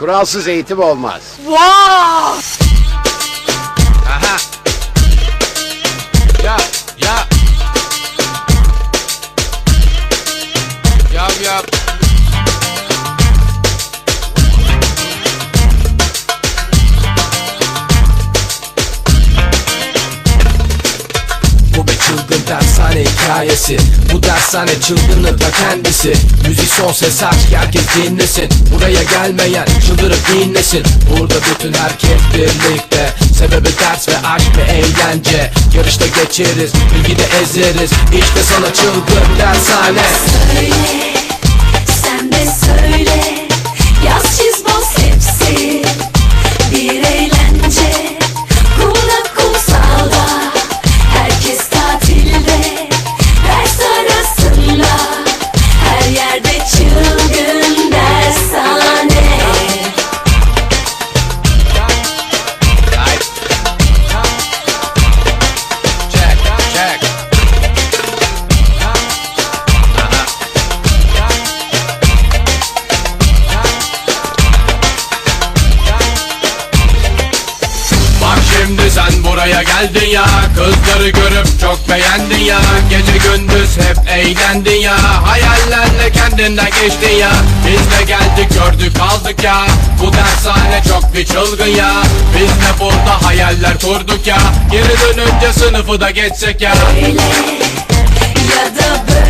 Kuralsız eğitim olmaz. Wow! Çılgın dershane hikayesi. Bu dershane çılgının ta kendisi. Müzik son ses aç ki herkes dinlesin. Buraya gelmeyen çıldırıp dinlesin. Burada bütün herkes birlikte. Sebebi ders ve aşk ve eğlence. Yarışta geçeriz bilgide ezeriz. İşte sana çılgın dershane. Söyle, şimdi sen buraya geldin ya. Kızları görüp çok beğendin ya. Gece gündüz hep eğlendin ya. Hayallerle kendinden geçtin ya. Biz de geldik gördük kaldık ya. Bu dershane çok bir çılgın ya. Biz de burada hayaller kurduk ya. Geri dönünce sınıfı da geçsek ya. Öyle ya da